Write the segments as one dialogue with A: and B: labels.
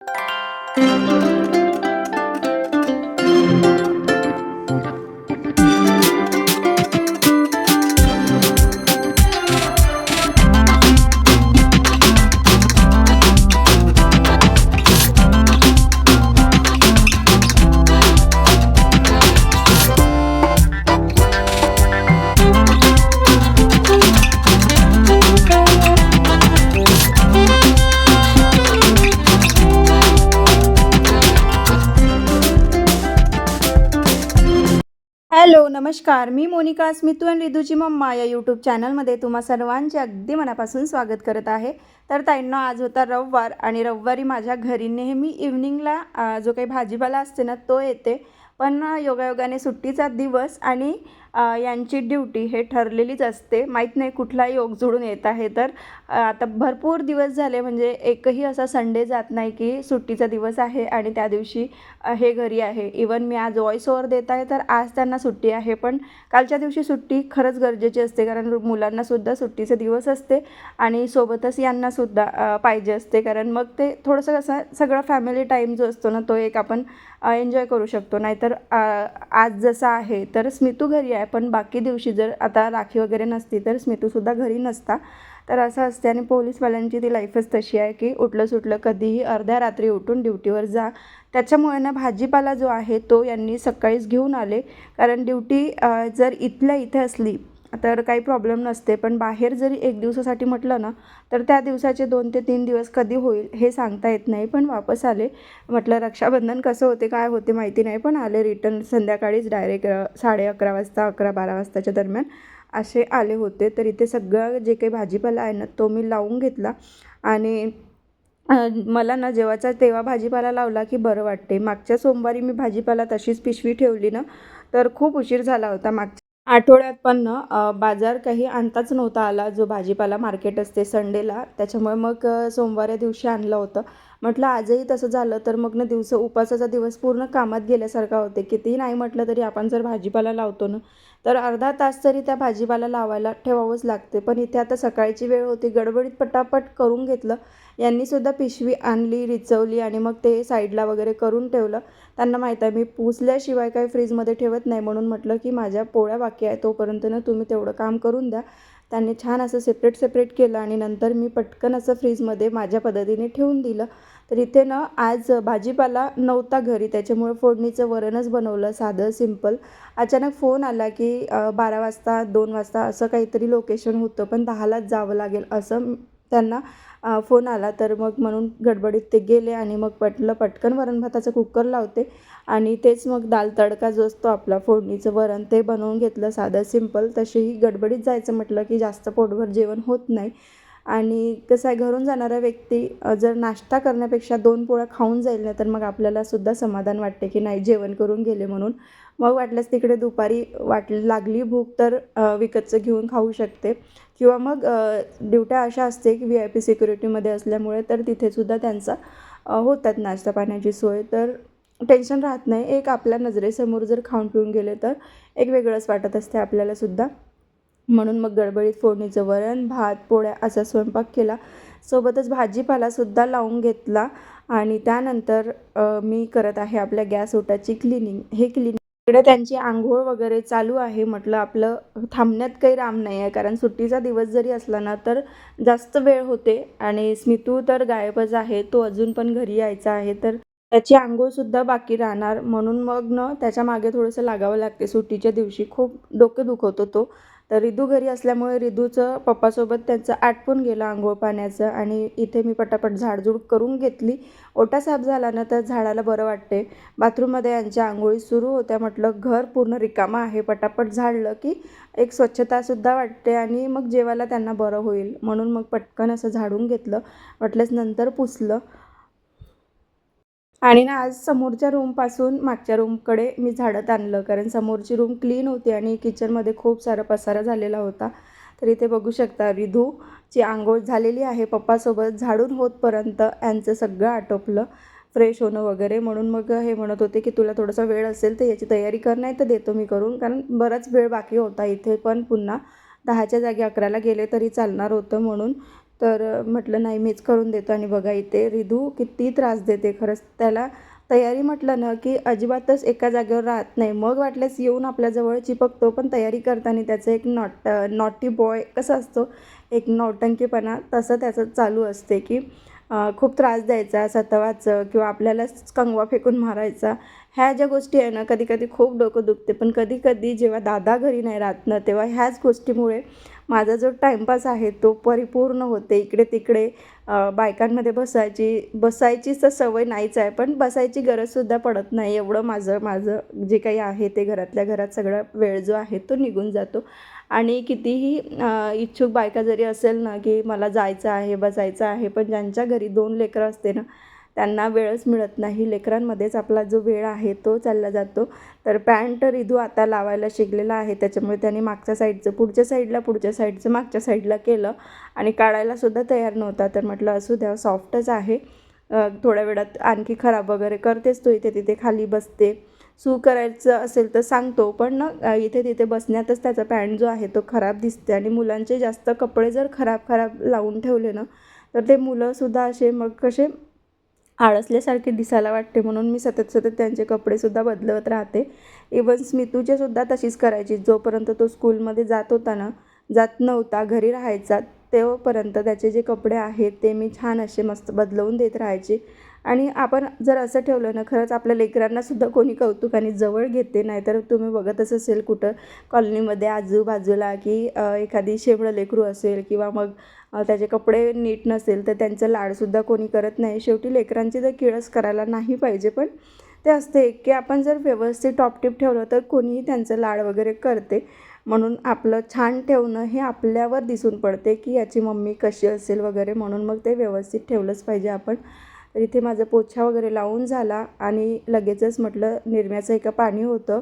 A: Thank you. नमस्कार मी मोनिका स्मितू आणि रिदूची mamma या यूट्यूब चॅनलमध्ये तुम्हा सर्वांचे अगदी मनापासून स्वागत करत आहे. तर ताईंना आज होता रविवार आणि रविवारी माझ्या घरी नेहमी इव्हनिंगला जो काही भाजीपाला असते ना तो येते. पण योगायोगाने सुट्टीचा दिवस आणि यांची ड्युटी हे ठरलेलीच असते. माहीत नाही कुठला योग जुळून येत आहे तर. आता भरपूर दिवस झाले म्हणजे एकही असा संडे जात नाही की सुट्टीचा दिवस आहे आणि त्या दिवशी हे घरी आहे. इवन मी आज व्हॉइस ओवर देत आहे तर आज त्यांना सुट्टी आहे. पण कालच्या दिवशी सुट्टी खरंच गरजेची असते कारण मुलांनासुद्धा सुट्टीचे दिवस असते आणि सोबतच यांनासुद्धा पाहिजे असते. कारण मग ते थोडंसं कसं सगळं फॅमिली टाईम जो असतो ना तो एक आपण एन्जॉय करू शकतो. नाहीतर आज जसा आहे तर स्मितू घरी आहे. पण बाकी दिवशी जर आता राखी वगैरे नसती तर स्मितूसुद्धा घरी नसता. तर असं असते आणि पोलीसवाल्यांची ती लाईफच तशी आहे की उठलं सुटलं कधीही अर्ध्या रात्री उठून ड्युटीवर जा. त्याच्यामुळे ना भाजीपाला जो आहे तो यांनी सकाळीच घेऊन आले. कारण ड्युटी जर इथल्या इथे असली तर काही प्रॉब्लेम नसते. पण बाहेर जरी एक दिवसासाठी म्हटलं ना तर त्या दिवसाचे दोन ते तीन दिवस कधी होईल हे सांगता येत नाही. पण वापस आले. म्हटलं रक्षाबंधन कसं होते काय होते माहिती नाही पण आले रिटर्न संध्याकाळीच डायरेक्ट साडे अकरा वाजता अकरा बारा वाजताच्या दरम्यान असे आले होते. तर इथे सगळं जे काही भाजीपाला आहे ना तो मी लावून घेतला. आणि मला ना जेव्हाचा तेव्हा भाजीपाला लावला की बरं वाटते. मागच्या सोमवारी मी भाजीपाला तशीच पिशवी ठेवली ना तर खूप उशीर झाला होता. मागच्या आठवड्यात पण ना बाजार काही आणताच नव्हता आला. जो भाजीपाला मार्केट असते संडेला त्याच्यामुळे मग सोमवार या दिवशी आणलं होतं. म्हटलं आजही तसं झालं तर मग ना दिवस उपासाचा दिवस पूर्ण कामात गेल्यासारखा होते. कितीही नाही म्हटलं तरी आपण जर भाजीपाला लावतो ना तर अर्धा तास तरी त्या भाजीपाला लावायला ठेवावंच लागते. पण इथे आता सकाळची वेळ होती गडबडीत पटापट करून घेतलं. यांनीसुद्धा पिशवी आणली रिचवली आणि मग ते साईडला वगैरे करून ठेवलं. त्यांना माहीत आहे मी पुसल्याशिवाय काही फ्रीजमध्ये ठेवत नाही म्हणून म्हटलं की माझ्या पोळ्या बाकी आहे तोपर्यंत ना तुम्ही तेवढं काम करून द्या. त्यांनी छान असं सेपरेट सेपरेट केलं आणि नंतर मी पटकन असं फ्रीजमध्ये माझ्या पद्धतीने ठेवून दिलं. तर इथे ना आज भाजीपाला नव्हता घरी त्याच्यामुळे फोडणीचं वरणच बनवलं साधं सिंपल अचानक फोन आला की बारा वाजता दोन वाजता असं काहीतरी लोकेशन होतं पण दहालाच जावं लागेल असं त्यांना फोन आला तर मग म्हणून गडबडीत ते गेले आणि मग पटलं पटकन वरण भाताचं कुकर लावते आणि तेच मग दाल तडका जो असतो आपला फोडणीचं वरण ते बनवून घेतलं साधं सिंपल तशीही गडबडीत जायचं म्हटलं की जास्त पोटभर जेवण होत नाही. आणि कसं आहे घरून जाणारा व्यक्ती जर नाश्ता करण्यापेक्षा दोन पोळ्या खाऊन जाईल ना तर मग आपल्यालासुद्धा समाधान वाटते की नाही जेवण करून गेले म्हणून. मग वाटल्यास तिकडे दुपारी वाट लागली भूक तर विकतचं घेऊन खाऊ शकते. किंवा मग ड्युट्या अशा असते की व्ही आय पी सिक्युरिटीमध्ये असल्यामुळे तर तिथेसुद्धा त्यांचा होतात नाश्ता पाण्याची सोय. तर टेन्शन राहत नाही. एक आपल्या नजरेसमोर जर खाऊन पिऊन गेले तर एक वेगळंच वाटत असते आपल्यालासुद्धा. म्हणून मग गडबडीत फोडणीचं वरण भात पोळ्या असा स्वयंपाक केला. सोबतच भाजीपालासुद्धा लावून घेतला आणि त्यानंतर मी करत आहे आपल्या गॅस ओटाची क्लिनिंग. हे क्लिनिंग इकडे त्यांची आंघोळ वगैरे चालू आहे म्हटलं आपलं थांबण्यात काही राम नाही आहे कारण सुट्टीचा दिवस जरी असला ना तर जास्त वेळ होते. आणि स्मितू तर गायबच आहे. तो अजून पण घरी यायचा आहे. तर त्याची आंघोळसुद्धा बाकी राहणार. म्हणून मग न त्याच्यामागे थोडंसं लागावं लागते. सुट्टीच्या दिवशी खूप डोकं दुखवतो तो. तर रिदू घरी असल्यामुळे रिदूचं पप्पासोबत त्यांचं आटपून गेलं आंघोळ पाण्याचं आणि इथे मी पटापट झाडझूड करून घेतली. ओटा साफ झाला ना तर झाडाला बरं वाटते. बाथरूममध्ये यांच्या आंघोळी सुरू होत्या म्हटलं घर पूर्ण रिकामा आहे. पटापट झाडलं की एक स्वच्छतासुद्धा वाटते आणि मग जेवायला त्यांना बरं होईल. म्हणून मग पटकन असं झाडून घेतलं. वाटल्यास नंतर पुसलं. आणि ना आज समोरच्या रूमपासून मागच्या रूमकडे मी झाडत आणलं कारण समोरची रूम क्लीन होती आणि किचनमध्ये खूप सारा पसारा झालेला होता. तर इथे बघू शकता रिधूची आंघोळ झालेली आहे. पप्पासोबत झाडून होतपर्यंत यांचं सगळं आटोपलं. फ्रेश होणं वगैरे. म्हणून मग हे म्हणत होते की तुला थोडासा वेळ असेल तर याची तयारी कर नाही तर देतो मी करून. कारण बराच वेळ बाकी होता इथे. पण पुन्हा दहाच्या जागी अकराला गेले तरी चालणार होतं म्हणून तर म्हटलं नाही मीच करून देतो आणि बघा इथे रिधू किती त्रास देते. खरंच त्याला तयारी म्हटलं ना की अजिबातच एका जागेवर राहत नाही. मग वाटल्यास येऊन आपल्याजवळ चिपकतो पण तयारी करताना त्याचं एक नॉट नॉटी बॉय कसं असतो एक नौटंकीपणा तसं त्याचं चालू असते की खूप त्रास द्यायचा सतवाचं किंवा आपल्यालाच कंगवा फेकून मारायचा. ह्या ज्या गोष्टी आहे ना कधी कधी खूप डोकं दुखते. पण कधी कधी जेव्हा दादा घरी नाही राहत ना तेव्हा ह्याच गोष्टीमुळे माझा जो टाईमपास आहे तो परिपूर्ण होते. इकडे तिकडे बायकांमध्ये बसायची बसायचीच तर सवय नाहीच आहे पण बसायची गरजसुद्धा पडत नाही. एवढं माझं माझं जे काही आहे ते घरातल्या घरात सगळा वेळ जो आहे तो निघून जातो. आणि कितीही इच्छुक बायका जरी असेल ना की मला जायचं आहे बसायचं आहे पण ज्यांच्या घरी दोन लेकरं असते ना त्यांना वेळच मिळत नाही. लेकरांमध्येच आपला जो वेळ आहे तो चालला जातो. तर पॅन्ट रिधू आता लावायला शिकलेला आहे. त्याच्यामुळे त्याने मागच्या साईडचं पुढच्या साईडला पुढच्या साईडचं मागच्या साईडला केलं आणि काढायलासुद्धा तयार नव्हता. तर म्हटलं असू द्या सॉफ्टच आहे. थोड्या वेळात आणखी खराब वगैरे करतेच तो. इथे तिथे खाली बसते. सू करायचं असेल तर सांगतो. पण ना इथे तिथे बसण्यातच त्याचा पॅन्ट जो आहे तो खराब दिसते आणि मुलांचे जास्त कपडे जर खराब खराब लावून ठेवले ना तर ते मुलंसुद्धा असे मग कसे आळसल्यासारखे दिसायला वाटते. म्हणून मी सतत सतत त्यांचे कपडेसुद्धा बदलवत राहते. इवन स्मितूचेसुद्धा तशीच करायची. जोपर्यंत तो स्कूलमध्ये जात होता ना जात नव्हता घरी राहायचा तेव्हापर्यंत त्याचे जे कपडे आहेत ते मी छान असे मस्त बदलवून देत राहायचे. आणि आपण जर असं ठेवलं ना खरंच आपल्या लेकरांनासुद्धा कोणी कौतुकाने जवळ घेते नाहीतर तुम्ही बघतच असेल कुठं कॉलनीमध्ये आजूबाजूला की एखादी शेवळं लेकरू असेल किंवा मग त्याचे कपडे नीट नसेल तर त्यांचं लाडसुद्धा कोणी करत नाही. शेवटी लेकरांची तर किळस करायला नाही पाहिजे पण ते असते की आपण जर व्यवस्थित टॉपटिप ठेवलं तर कोणीही त्यांचं लाड वगैरे करते. म्हणून आपलं छान ठेवणं हे आपल्यावर दिसून पडते की याची मम्मी कशी असेल वगैरे म्हणून मग ते व्यवस्थित ठेवलंच पाहिजे आपण. तर इथे माझा पोछा वगैरे लावून झाला आणि लगेचच म्हटलं निरम्याचं एका पाणी होतं.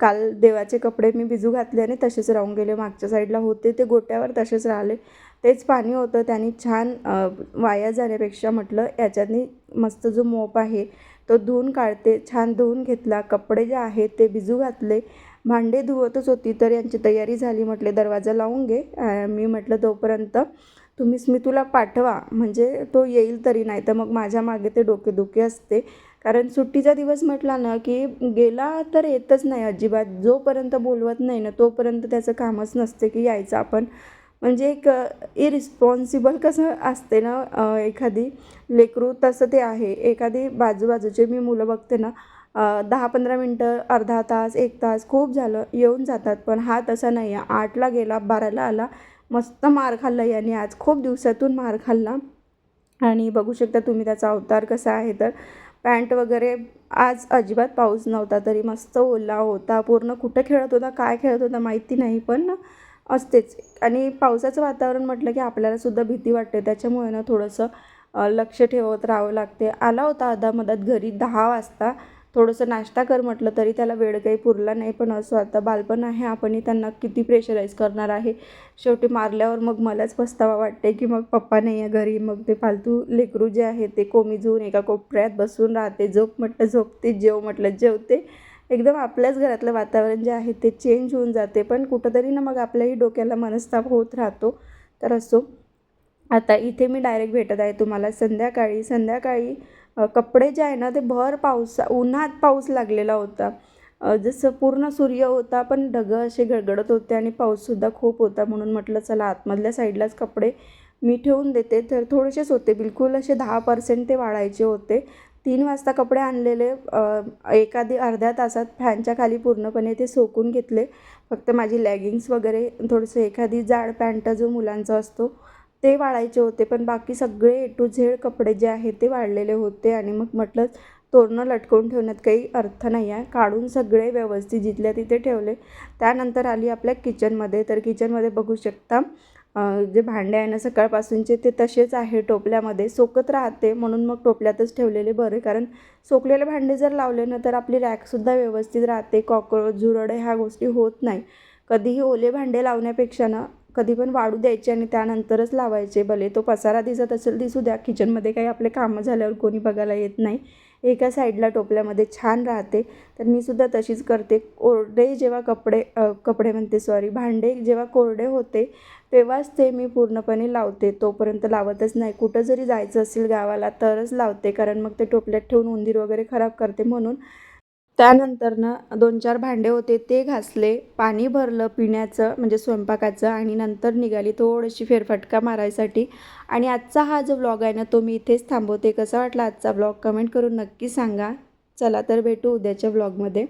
A: काल देवाचे कपडे मी भिजू घातले आणि तसेच राहून गेले. मागच्या साईडला होते ते गोट्यावर तसेच राहिले. तेच पाणी होतं. त्याने छान वाया जाण्यापेक्षा म्हटलं याच्याने मस्त जो मोप आहे तो धुवून काढते. छान धुवून घेतला. कपडे जे आहेत ते भिजू घातले. भांडे धुवतच होती तर यांची तयारी झाली. म्हटले दरवाजा लावून घे. मी म्हटलं तोपर्यंत तुम्ही स्मितूला पाठवा. म्हणजे तो येईल तरी नाही तर मग माझ्या मागे ते डोकेदुखी असते. कारण सुट्टीचा दिवस म्हटला ना की गेला तर येतच नाही अजिबात. जोपर्यंत बोलवत नाही ना तोपर्यंत त्याचं कामच नसते की यायचं आपण. म्हणजे एक इरिस्पॉन्सिबल कसं असते ना एखादी लेकरू तसं ते आहे. एखादी बाजूबाजूचे मी मुलं बघते ना दहा पंधरा मिनटं अर्धा तास एक तास खूप झालं येऊन जातात. पण हा तसा नाही आहे आठला गेला बाराला आला मस्त मार खाल्ला याने आज. खूप दिवसातून मार खाल्ला. आणि बघू शकता तुम्ही त्याचा अवतार कसा आहे तर. पॅन्ट वगैरे आज अजिबात पाऊस नव्हता तरी मस्त ओला होता. पूर्ण कुठं खेळत होता काय खेळत होता माहिती नाही पण असतेच. आणि पावसाचं वातावरण म्हटलं की आपल्यालासुद्धा भीती वाटते. त्याच्यामुळे ना थोडंसं लक्ष ठेवत राहावं लागते. आला होता अर्धा मधात घरी दहा वाजता. थोडंसं नाश्ता कर म्हटलं तरी त्याला वेळ काही पुरला नाही. पण असं आता बालपण आहे आपणही त्यांना किती प्रेशराईज करणार आहे. शेवटी मारल्यावर मग मलाच पस्तावा वाटते की मग पप्पा नाही आहे घरी मग ते फालतू लेकरू जे आहे ते कोमीजून एका कोपऱ्यात बसून राहते. झोप म्हटलं झोपते जेव म्हटलं जेवते. एकदम आपल्याच घरातलं वातावरण जे आहे ते चेंज होऊन जाते. पण कुठंतरी ना मग आपल्याही डोक्याला मनस्ताप होत राहतो. तर असो. आता इथे मी डायरेक्ट भेटत आहे तुम्हाला. संध्याकाळी संध्याकाळी कपडे जे आहे ना ते भर पाऊस उन्हात पाऊस लागलेला होता. जसं पूर्ण सूर्य होता पण ढगं असे गडगडत होते आणि पाऊससुद्धा खूप होता म्हणून म्हटलं चला आतमधल्या साईडलाच कपडे मी ठेवून देते. तर थोडेसेच होते. बिलकुल असे दहा पर्सेंट ते वाढायचे होते. तीन वाजता कपडे आणलेले. एखादी अर्ध्या तासात फॅनच्या खाली पूर्णपणे ते सोकून घेतले. फक्त माझी लॅगिंग्स वगैरे थोडंसं एखादी जाड पॅन्ट जो मुलांचा असतो ते वाळायचे होते पण बाकी सगळे ए टू झेड कपडे जे आहेत ते वाळलेले होते आणि मग म्हटलं तोरणं लटकवून ठेवण्यात काही अर्थ नाही आहे. काढून सगळे व्यवस्थित जिथल्या तिथे ठेवले. त्यानंतर आली आपल्या किचनमध्ये. तर किचनमध्ये बघू शकता जे भांडे आहे ना सकाळपासूनचे ते तसेच आहे टोपल्यामध्ये. सोकत राहते म्हणून मग टोपल्यातच ठेवलेले बरे. कारण सोकलेले भांडे जर लावले ना तर आपली रॅकसुद्धा व्यवस्थित राहते. कॉक्रोच झुरडे ह्या गोष्टी होत नाही. कधीही ओले भांडे लावण्यापेक्षा ना कधी पण वाढू द्यायचे आणि त्यानंतरच लावायचे. भले तो पसारा दिसत असेल दिसू द्या. किचनमध्ये काही आपले कामं झाल्यावर कोणी बघायला येत नाही. एका साईडला टोपल्यामध्ये छान राहते. तर मी सुद्धा तशीच करते. कोरडे जेव्हा कपडे कपडे म्हणते सॉरी भांडे जेव्हा कोरडे होते तेव्हाच ते मी पूर्णपणे लावते. तोपर्यंत लावतच नाही. कुठं जरी जायचं असेल गावाला तरच लावते. कारण मग ते टोपल्यात ठेवून उंदीर वगैरे खराब करते म्हणून त्यानंतर ना दोन चार भांडे होते ते घासले पाणी भरलं पिण्याचं म्हणजे स्वयंपाकाचं आणि नंतर निघाली थोडीशी फेरफटका मारायसाठी. आणि आजचा हा जो ब्लॉग आहे ना तो मी इथेच थांबवते. कसा वाटला आजचा ब्लॉग कमेंट करून नक्की सांगा. चला तर भेटू उद्याच्या ब्लॉगमध्ये